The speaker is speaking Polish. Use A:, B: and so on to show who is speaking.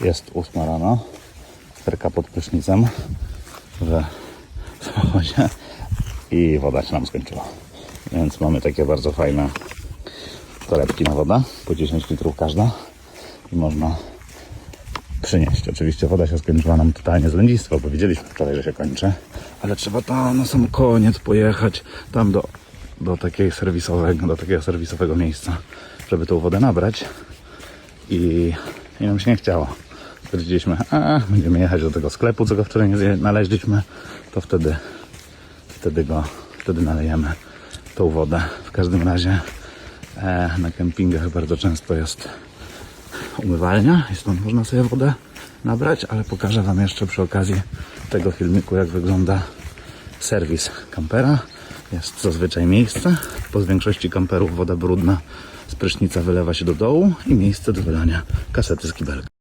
A: Jest ósma rano. Sterka pod prysznicem w samochodzie i woda się nam skończyła. Więc mamy takie bardzo fajne torebki na wodę, po 10 litrów każda i można przynieść. Oczywiście woda się skończyła nam totalnie z lenistwa, bo widzieliśmy wczoraj, że się kończy, ale trzeba tam na sam koniec pojechać, tam do, do, takiej serwisowego, do takiego serwisowego miejsca, żeby tą wodę nabrać i, i nam się nie chciało. Stwierdziliśmy, a będziemy jechać do tego sklepu, co go wczoraj nie znaleźliśmy, to wtedy, wtedy go, wtedy nalejemy tą wodę. W każdym razie e, na kempingach bardzo często jest umywalnia i stąd można sobie wodę nabrać, ale pokażę Wam jeszcze przy okazji tego filmiku, jak wygląda serwis kampera. Jest zazwyczaj miejsce, z większości kamperów woda brudna z prysznica wylewa się do dołu i miejsce do wylania kasety z kibelka.